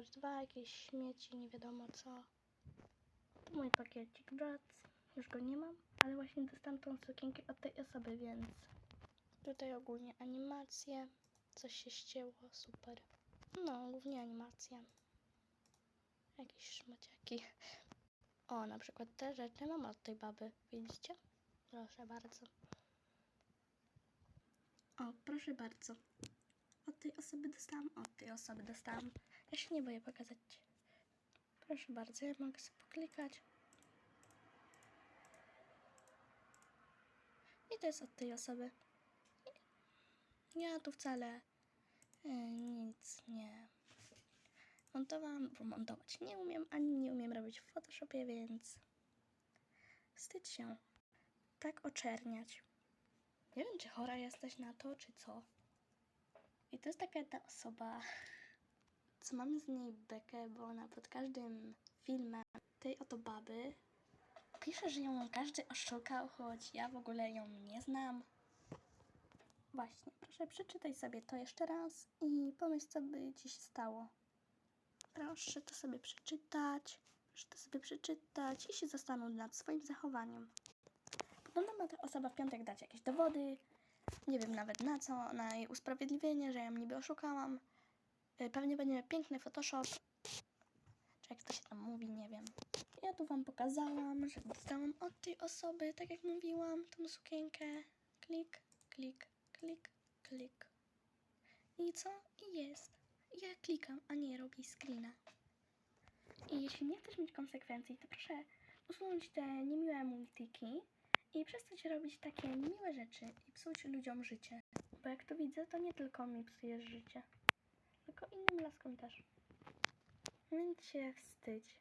Part 2, jakieś śmieci, nie wiadomo co. To mój pakiecik Bratz. Już go nie mam, ale właśnie dostałam tą sukienkę od tej osoby, więc tutaj ogólnie animacje. Coś się ścięło, super. No, głównie animacja. Jakieś szmaciaki. O, na przykład te rzeczy mam od tej baby, widzicie? Proszę bardzo. O, proszę bardzo. Od tej osoby dostałam, od tej osoby dostałam. Ja się nie boję pokazać. Proszę bardzo, ja mogę sobie poklikać. I to jest od tej osoby. Ja tu wcale e, nic nie montowałam, bo montować nie umiem, ani nie umiem robić w Photoshopie, więc wstydź się tak oczerniać. Nie wiem, czy chora jesteś na to, czy co. I to jest taka jedna osoba, co mamy z niej bekę, bo ona pod każdym filmem tej oto baby pisze, że ją każdy oszukał, choć ja w ogóle ją nie znam. Właśnie, proszę przeczytaj sobie to jeszcze raz i pomyśl, co by ci się stało. Proszę to sobie przeczytać, proszę to sobie przeczytać i się zastanów nad swoim zachowaniem. Podobno ma ta osoba w piątek dać jakieś dowody, nie wiem nawet na co, na jej usprawiedliwienie, że ją niby oszukałam. Y, Pewnie będzie piękny Photoshop, czy jak to się tam mówi, nie wiem. Ja tu wam pokazałam, że dostałam od tej osoby, tak jak mówiłam, tą sukienkę. Klik, klik, klik, klik. I co? I jest. Ja klikam, a nie robię screena. I jeśli nie chcesz mieć konsekwencji, to proszę usunąć te niemiłe multiki i przestać robić takie niemiłe rzeczy i psuć ludziom życie. Bo jak to widzę, to nie tylko mi psujesz życie, tylko innym laskom też. Więc się wstydź.